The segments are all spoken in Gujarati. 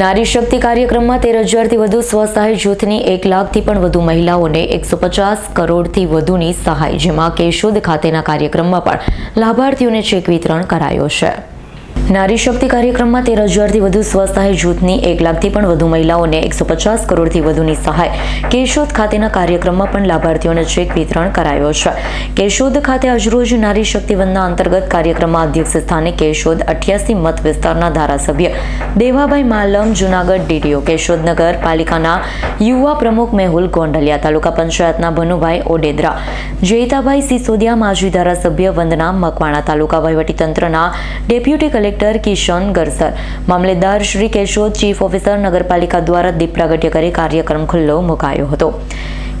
નારી શક્તિ કાર્યક્રમમાં તેર હજારથી વધુ સ્વસહાય જૂથની એક લાખથી પણ વધુ મહિલાઓને એકસો પચાસ કરોડથી વધુની સહાય, જેમાં કેશોદ ખાતેના કાર્યક્રમમાં પણ લાભાર્થીઓને ચેક વિતરણ કરાયો છે. નારી શક્તિ કાર્યક્રમમાં તેર હજારથી વધુ સ્વસહાય જૂથની એક લાખથી પણ વધુ મહિલાઓને એકસો પચાસ કરોડથી વધુની સહાય કેશોદ ખાતેના કાર્યક્રમમાં પણ લાભાર્થીઓને ચેક વિતરણ કરાયો છે. કેશોદ ખાતે આજરોજ નારી શક્તિ વંદના અંતર્ગત કાર્યક્રમમાં અધ્યક્ષ સ્થાને કેશોદ અઠ્યાસી મત વિસ્તારના ધારાસભ્ય દેવાભાઈ માલમ, જુનાગઢ ડીડીઓ કેશોદ નગર પાલિકાના યુવા પ્રમુખ મેહુલ ગોંડલિયા, તાલુકા પંચાયતના ભનુભાઈ ઓડેદરા, જયતાભાઈ સિસોદિયા, માજી ધારાસભ્ય વંદના મકવાણા, તાલુકા વહીવટીતંત્રના ડેપ્યુટી કલેક્ટર કિશન ગરસર. મામલેદાર શ્રી કેશોદ ચીફ ઓફિસર નગરપાલિકા દ્વારા દીપ પ્રાગટ્ય કરી કાર્યક્રમ ખુલ્લો મુકાયો હતો.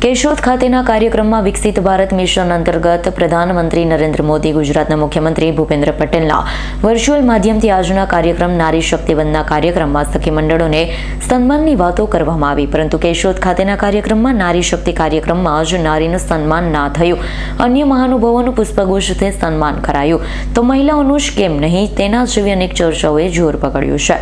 કેશોદ ખાતેના કાર્યક્રમમાં વિકસિત ભારત મિશન અંતર્ગત પ્રધાનમંત્રી નરેન્દ્ર મોદી, ગુજરાતના મુખ્યમંત્રી ભૂપેન્દ્ર પટેલના વર્ચ્યુઅલ માધ્યમથી આજના કાર્યક્રમ નારી શક્તિવંદના કાર્યક્રમમાં સખી મંડળોને સન્માનની વાતો કરવામાં આવી. પરંતુ કેશોદ ખાતેના કાર્યક્રમમાં નારી શક્તિ કાર્યક્રમમાં જ નારીનું સન્માન ના થયું. અન્ય મહાનુભાવોનું પુષ્પગુચ્છથી સન્માન કરાયું. તો મહિલાઓનું જ કેમ નહીં? તેના જેવી અનેક ચર્ચાઓએ જોર પકડ્યું છે.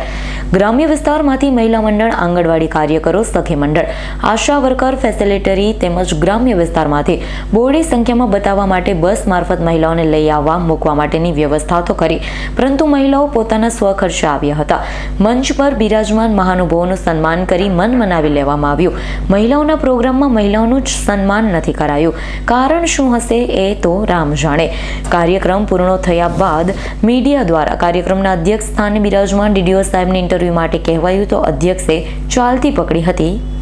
ગ્રામ્ય વિસ્તારમાંથી મહિલા મંડળ આંગણવાડી કાર્યકરો સખી મંડળ. આશા વર્કર ફેસિલિટરી તેમજ ગ્રામ્ય વિસ્તારમાંથી બોડી સંખ્યામાં બતાવવા માટે બસ મારફત મહિલાઓને લઈ આવવા મૂકવા માટેની વ્યવસ્થા તો કરી, પરંતુ મહિલાઓ પોતાના સ્વખર્ચે આવ્યા હતા. મંચ પર બિરાજમાન મહાનુભાવોનું સન્માન કરી મન મનાવી લેવામાં આવ્યું. મહિલાઓના પ્રોગ્રામમાં મહિલાઓનું જ સન્માન નથી કરાયું. કારણ શું હશે એ તો રામ જાણે. કાર્યક્રમ પૂર્ણ થયા બાદ મીડિયા દ્વારા કાર્યક્રમના અધ્યક્ષ સ્થાને બિરાજમાન ડીડીઓ સાહેબની ઇન્ટરવ્યૂ માટે કહેવાયું તો અધ્યક્ષે ચાલતી પકડી હતી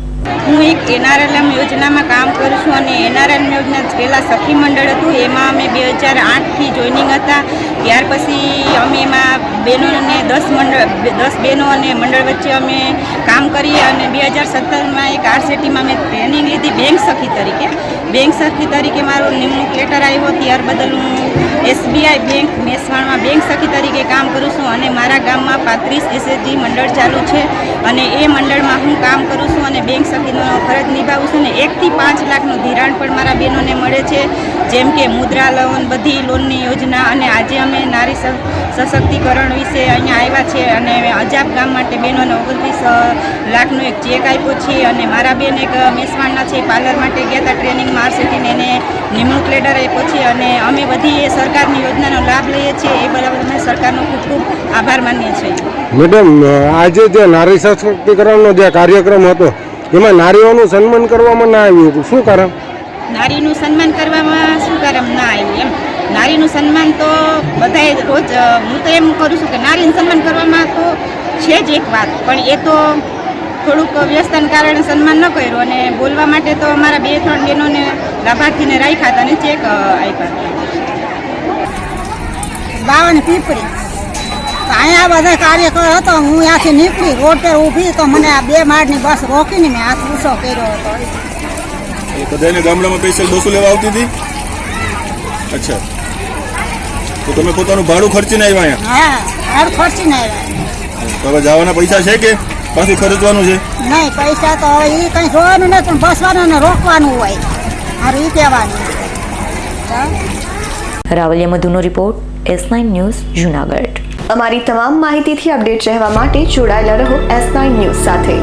હું એક એનઆરએલએમ યોજનામાં કામ કરું છું અને એનઆરએલએમ યોજના પહેલાં સખી મંડળ હતું. એમાં અમે બે હજાર આઠથી જોઈનિંગ હતા. ત્યાર પછી અમે એમાં બહેનોને દસ મંડળ, દસ બહેનો અને મંડળ વચ્ચે અમે કામ કરીએ અને બે હજાર સત્તરમાં એક આરસીટીમાં મેં ટ્રેનિંગ લીધી બેંક સખી તરીકે. બેંક સખી તરીકે મારો નિમણૂક લેટર આવ્યો ત્યાર બદલ હું એસબીઆઈ બેંક મેસવાણમાં બેંક સખી તરીકે કામ કરું છું અને મારા ગામમાં પાંત્રીસ એસએચજી મંડળ ચાલુ છે અને એ મંડળમાં હું કામ કરું છું અને બેંક સખીનો ફરજ નિભાવું છું અને એકથી પાંચ લાખનું ધિરાણ પણ મારા બહેનોને મળે છે. જેમ કે મુદ્રા લોન બધી લોનની યોજના અને આજે અમે નારી સ- વિશે અહીંયા આવ્યા છે અને અજાબ ગામ માટે બહેનોને ઓગણત્રીસ લાખનો એક ચેક આપ્યો છે અને મારા બેન એક મેસવાણના છે પાર્લર માટે ગયા હતા ટ્રેનિંગમાં આરસીટીને એને નિમણૂક લેટર આપ્યો છે અને અમે બધી એ સરકારની યોજનાનો લાભ લઈએ છીએ એ બરાબર અમે સરકારનો ખૂબ ખૂબ આભાર માનીએ છીએ. મેડમ આજે જે નારી સશક્તિકરણનો જે કાર્યક્રમ હતો એમાં નારીઓનું સન્માન કરવામાં ના આવ્યું શું કારણ? નારીનું સન્માન કરવામાં શું કારણ? ના આવ્યું નારીનું સન્માન તો બધાએ રોજ હું તો એમ કરું છું કે નારીનું સન્માન કરવામાં તો છે જ એક વાત પણ એ તો થોડુંક વ્યસ્તન કારણે સન્માન ન કર્યું અને બોલવા માટે તો અમારા બે ત્રણ બહેનોને લાભાર્થીને રાખ્યા હતા અને ચેક આપ્યા બાવન પીપળી. તો અહીંયા બધા કાર્યકર હતો હું ત્યાંથી નીકળી રોડ પર ઊભી તો મને આ બે માળની બસ રોકીને મેં હાથ ઊંચો કર્યો હતો. બધાને ગામડામાં સ્પેશિયલ બસો લેવા આવતી હતી? અચ્છા. તો તમે પોતાનું ભાડું ખર્ચીને આવ્યા અહીંયા? હા ભાડું ખર્ચીને આવ્યા. તો હવે જવાના પૈસા છે કે પાછું ખર્ચવાનું છે? નહીં પૈસા તો હવે એ કંઈ જોવાનું નથી પણ બસવાનું ને રોકવાનું હોય. મારું એ કહેવાનું. Ravaliya મધુનો report S nine news Junagadh. અમારી તમામ માહિતીથી અપડેટ રહેવા માટે જોડાયેલા રહો એસ નાઇન ન્યૂઝ સાથે.